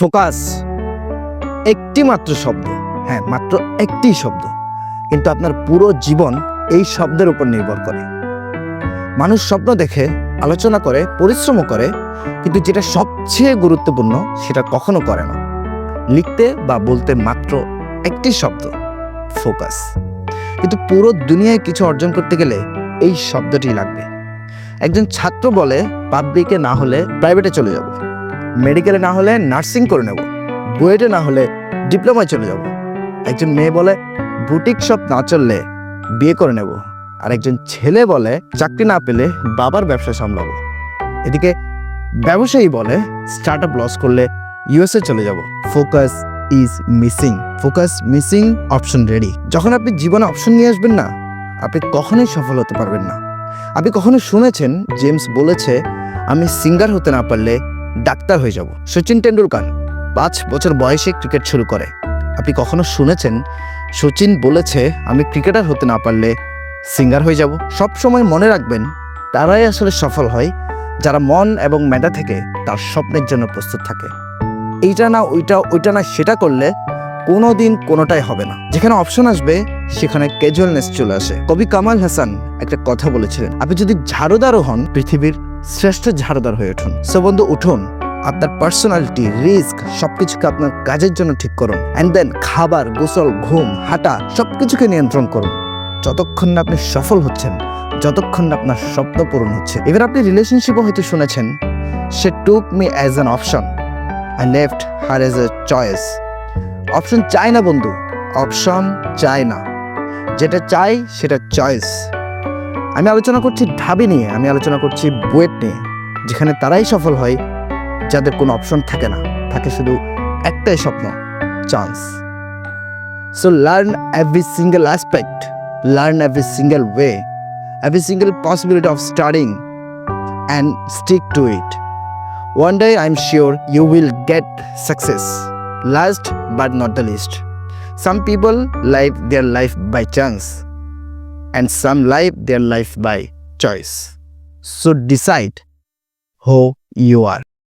Focus একটি মাত্র শব্দ। হ্যাঁ মাত্র একটি শব্দ। কিন্তু আপনার পুরো জীবন এই শব্দের উপর নির্ভর করে। মানুষ স্বপ্ন দেখে, আলোচনা করে পরিশ্রম করে, কিন্তু যেটা সবচেয়ে গুরুত্বপূর্ণ, সেটা কখনো করে না। লিখতে বা বলতে মাত্র একটি শব্দ, ফোকাস। কিন্তু পুরো দুনিয়ায় কিছু অর্জন করতে গেলে এই শব্দটি লাগবে। একজন ছাত্র বলে, পাবলিকে না হলে প্রাইভেটে চলে যাব। মেডিকেলে না হলে নার্সিং করে নেব। বুয়েটে না হলে ডিপ্লোমায় চলে যাব। একজন মেয়ে বলে, বুটিক শপ না চললে বিয়ে করে নেব। আর একজন ছেলে বলে, চাকরি না পেলে বাবার ব্যবসা সামলাবো। এদিকে ব্যবসায়ী বলে স্টার্ট আপ লস করলে ইউএসএ চলে যাব। Focus is missing. Focus missing option ready. যখন আপনি জীবনে অপশন নিয়ে আসবেন না, আপনি কখনোই সফল হতে পারবেন না। আপনি কখনো শুনেছেন, জেমস বলেছে, আমি সিঙ্গার হতে না পারলে ডাক্তার হয়ে যাব। সচিন টেন্ডুলকার পাঁচ বছর বয়সে ক্রিকেট শুরু করে। আপনি কখনো শুনেছেন, সচিন বলেছে, আমি ক্রিকেটার হতে না পারলে সিঙ্গার হয়ে যাব সব সময় মনে রাখবেন, তারাই আসলে সফল হয়, যারা মন এবং মেধা থেকে তার স্বপ্নের জন্য প্রস্তুত থাকে। এইটা না, ওইটা ওইটা না, সেটা করলে কোনো দিন কোনোটাই হবে না। যেখানে অপশন আসবে, সেখানে ক্যাজুয়ালনেস চলে আসে। কবি কামাল হাসান একটা কথা বলেছিলেন, আপনি যদি ঝাড়ুদারও হন, পৃথিবীর শ্রেষ্ঠ ঝাড়ুদার হয়ে উঠুন। সো বন্ধু, উঠুন। আপনার পার্সোনালিটি রিস্ক সবকিছুকে আপনার কাজের জন্য ঠিক করুন। অ্যান্ড দেন খাবার, গোসল, ঘুম, হাঁটা, সবকিছুকে নিয়ন্ত্রণ করুন। যতক্ষণ না আপনি সফল হচ্ছেন, যতক্ষণ না আপনার স্বপ্ন পূরণ হচ্ছে। এবার আপনি রিলেশনশিপও হয়তো শুনেছেন, she took me as an option I left her as a choice option চাই না বন্ধু অপশন চাই না। যেটা চাই, সেটা চয়েস আমি আলোচনা করছি ঢাবি নিয়ে, আমি আলোচনা করছি বুয়েট নিয়ে, যেখানে তারাই সফল হয় যাদের কোনো অপশন থাকে না। থাকে শুধু একটাই স্বপ্ন, chance. So learn every single aspect learn every single way every single possibility of starting and stick to it One day, I'm sure you will get success last but not the least some people live their life by chance. And some live their life by choice. So decide who you are.